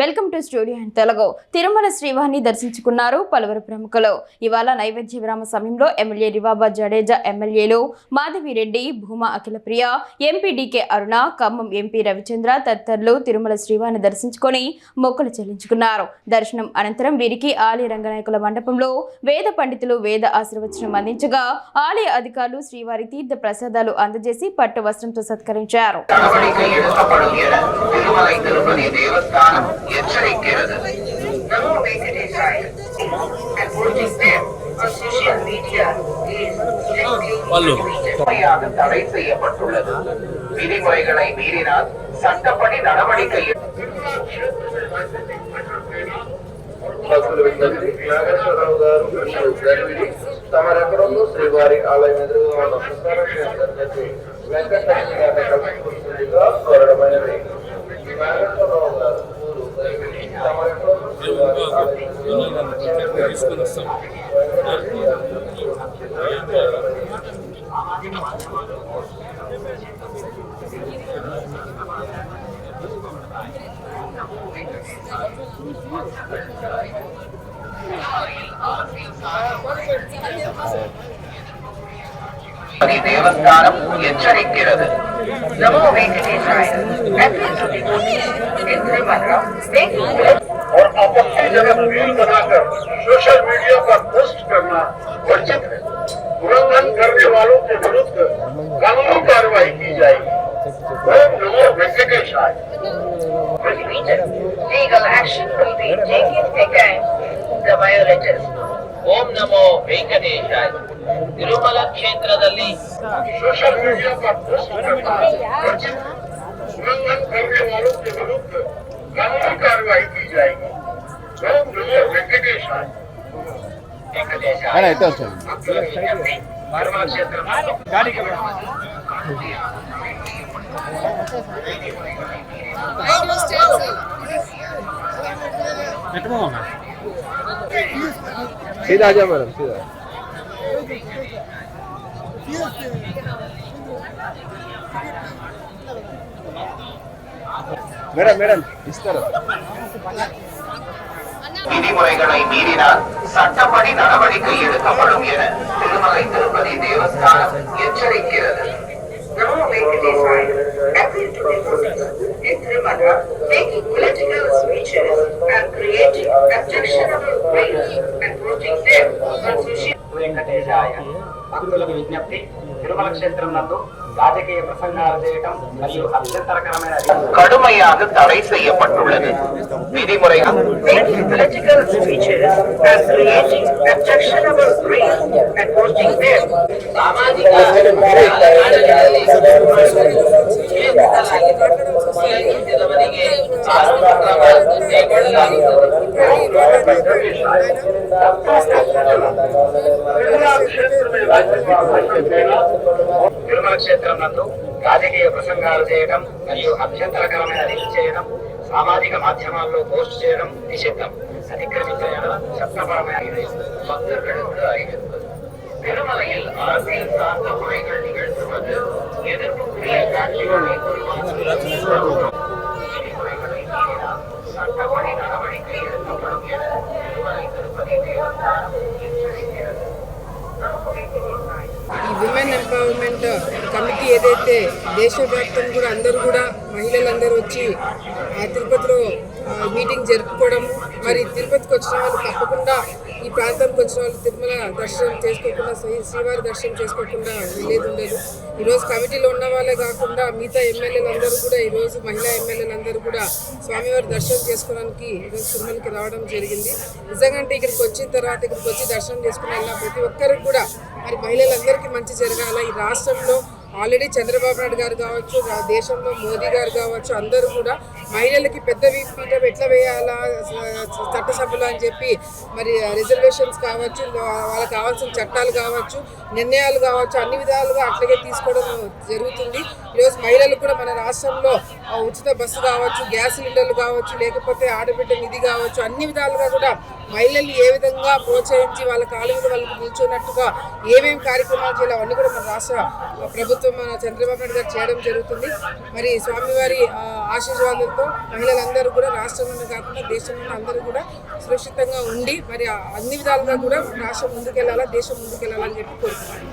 Welcome to studio and Telugu. Tirumala Srivani దర్శించుకున్నారు పలువురు ప్రముఖులు. ఇవాళ నైవేద్య విరామ సమయంలో ఎమ్మెల్యే రివాబా జడేజా ఎమ్మెల్యేలు Madhavi Reddy Bhuma Akhilapriya MP DK Aruna Khammam MP Ravichandra తదితరులు తిరుమల శ్రీవాణి దర్శించుకొని మొక్కలు చెల్లించుకున్నారు. దర్శనం అనంతరం వీరికి ఆలయ రంగనాయకుల మండపంలో వేద పండితులు వేద ఆశీర్వచనం అందించగా ఆలయ అధికారులు శ్రీవారి తీర్థ ప్రసాదాలు అందజేసి పట్టు వస్త్రంతో సత్కరించారు. நடவடிக்கை எடுக்கப்படும் என திருமலை திருப்பதி தேவஸ்தானம் எச்சரிக்கிறது நமோ வெங்கடேசாய and watching them on social media is Hello. முறையாக தடை செய்யப்பட்டுள்ளது விதிமுறைகளை மீறினால் சட்டப்படி நடவடிக்கை எடு- భక్తులు విజ్ఞప్తి నాగేశ్వరరావు గారు మరియు గర్విడి తమరెక్కడో శ్రీవారి ఆలయం ఎదురుగా ఉన్న ప్రసార క్షేత్రానికి వెంకటలక్ష్మి గారిని కలుసుకుంటుందిగా కోరడమైనది expansão. Thank பதி தேவஸ்தானம் எச்சரிக்கிறது நமோ வெங்கடேசாய என்று மன்றம் और आपत्तिजनक रील बनाकर सोशल मीडिया पर पोस्ट करना वर्जित है उल्लंघन करने वालों के विरुद्ध कानूनी कार्रवाई की जाएगी ओम नमो वेंकटेशाय Legal action will be taken against the violators. ಓಂ ನಮೋ ವೆಂಕಟೇಶಾಯ ತಿರುಮಲ ಕ್ಷೇತ್ರದಲ್ಲಿ ओम नमो वेंकटेशाय क्षेत्र सीधा आ जाओ मैडम सीधा மேடம் மேடம் விதிமுறைகளை மீறினால் சட்டப்படி நடவடிக்கை எடுக்கப்படும் என Thirumalai Tirupati Devasthanam எச்சரிக்கிறது. Now, political speeches and creating objectionable claims and posting them on social వెంకటేశాయ భక్తులకు విజ్ఞప్తి తిరుమల క్షేత్రం నందు రాజకీయ ప్రసంగాలు చేయటం మరియు అభ్యంతరకరమైన கடுமையாக தடை செய்யப்பட்டுள்ளது விதிமுறை making political speeches and creating objectionable claims and posting them సామాజిక తిరుమల నందు రాజకీయ ప్రసంగాలు చేయడం మరియు అభ్యంతరకరమైన రీల్ చేయడం సామాజిక మాధ్యమాల్లో పోస్ట్ చేయడం నిషిద్ధం. అతిక్రమించిన చట్టపరమైన భక్తులు திருமலையில் அரசியல் சார்ந்த முறைகள் நிகழ்த்துவது எதிர்ப்புக்குரிய காட்சிகளை உருவாக்குகிறது. விதிமுறைகளை மீறினால் சட்டப்படி நடவடிக்கை எடுக்கப்படும் என திருமலை திருப்பதி தேவஸ்தானம் எச்சரிக்கிறது ఈ విమెన్ ఎంపవర్మెంట్ కమిటీ ఏదైతే దేశవ్యాప్తం కూడా అందరూ కూడా మహిళలందరూ వచ్చి ఆ తిరుపతిలో ఆ, మీటింగ్ జరుపుకోవడం మరి తిరుపతికి వచ్చిన వాళ్ళు తప్పకుండా ఈ ప్రాంతానికి వచ్చిన వాళ్ళు తిరుమల దర్శనం చేసుకోకుండా శ్రీ శ్రీవారి దర్శనం చేసుకోకుండా వెళ్ళేది ఉండేది. ఈరోజు కమిటీలో ఉన్న వాళ్ళే కాకుండా మిగతా ఎమ్మెల్యేలు అందరూ కూడా ఈరోజు మహిళా ఎమ్మెల్యేలందరూ కూడా స్వామివారి దర్శనం చేసుకోవడానికి ఈరోజు తిరుమలకి రావడం జరిగింది. నిజంగా అంటే ఇక్కడికి వచ్చిన తర్వాత ఇక్కడికి వచ్చి దర్శనం చేసుకుని వెళ్ళిన ప్రతి ఒక్కరికి కూడా మరి మహిళలందరికీ మంచి జరగాల. ఈ రాష్ట్రంలో ఆల్రెడీ చంద్రబాబు నాయుడు గారు కావచ్చు దేశంలో మోదీ గారు కావచ్చు అందరూ కూడా మహిళలకి పెద్ద పీఠం ఎట్లా వేయాలా చట్టసభలు అని చెప్పి మరి రిజర్వేషన్స్ కావచ్చు వాళ్ళకి కావాల్సిన చట్టాలు కావచ్చు నిర్ణయాలు కావచ్చు అన్ని విధాలుగా అట్లాగే తీసుకోవడం జరుగుతుంది. ఈరోజు మహిళలు కూడా మన రాష్ట్రంలో ఉచిత బస్సు కావచ్చు గ్యాస్ సిలిండర్లు కావచ్చు లేకపోతే ఆడబిడ్డ నిధి కావచ్చు అన్ని విధాలుగా కూడా మహిళలు ఏ విధంగా ప్రోత్సహించి వాళ్ళ కాళ్ళ మీద వాళ్ళకి నిల్చున్నట్టుగా ఏమేమి కార్యక్రమాలు చేయాలి అవన్నీ కూడా మన రాష్ట్ర ప్రభుత్వం మన చంద్రబాబు నాయుడు గారు చేయడం జరుగుతుంది. మరి స్వామివారి ఆశీర్వాదంతో మహిళలందరూ కూడా రాష్ట్రంలోనే కాకుండా దేశంలో అందరూ కూడా సురక్షితంగా ఉండి మరి అన్ని విధాలుగా కూడా రాష్ట్రం ముందుకెళ్ళాలా దేశం ముందుకెళ్ళాలని చెప్పి కోరుకుంటున్నాను.